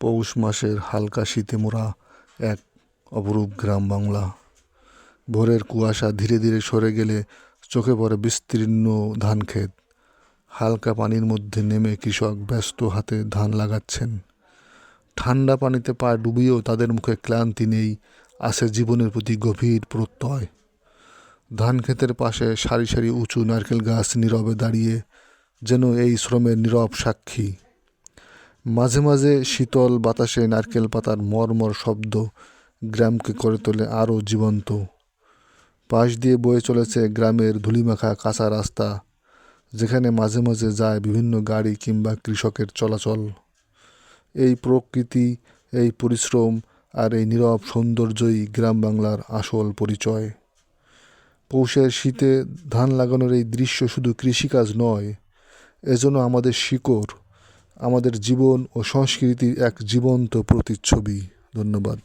পৌষ মাসের হালকা শীতে মোড়া এক অপরূপ গ্রাম বাংলা। ভোরের কুয়াশা ধীরে ধীরে সরে গেলে চোখে পড়ে বিস্তীর্ণ ধান ক্ষেত। হালকা পানির মধ্যে নেমে কৃষক ব্যস্ত হাতে ধান লাগাচ্ছেন। ঠান্ডা পানিতে পা ডুবিয়েও তাদের মুখে ক্লান্তি নেই আছে জীবনের প্রতি গভীর প্রত্যয়। ধান ক্ষেতের পাশে সারি সারি উঁচু নারকেল গাছ নীরবে দাঁড়িয়ে যেন এই শ্রমের নীরব সাক্ষী। মাঝে মাঝে শীতল বাতাসে নারকেল পাতার মর্মর শব্দ গ্রামকে করে তোলে আরও জীবন্ত। পাশ দিয়ে বয়ে চলেছে গ্রামের ধুলিমাখা কাঁচা রাস্তা, যেখানে মাঝে মাঝে যায় বিভিন্ন গাড়ি কিংবা কৃষকের চলাচল। এই প্রকৃতি, এই পরিশ্রম আর এই নীরব সৌন্দর্যই গ্রাম বাংলার আসল পরিচয়। পৌষের শীতে ধান লাগানোর এই দৃশ্য শুধু কৃষিকাজ নয়, এজন্য আমাদের শিকড় আমাদের জীবন ও সংস্কৃতির এক জীবন্ত প্রতিচ্ছবি। ধন্যবাদ।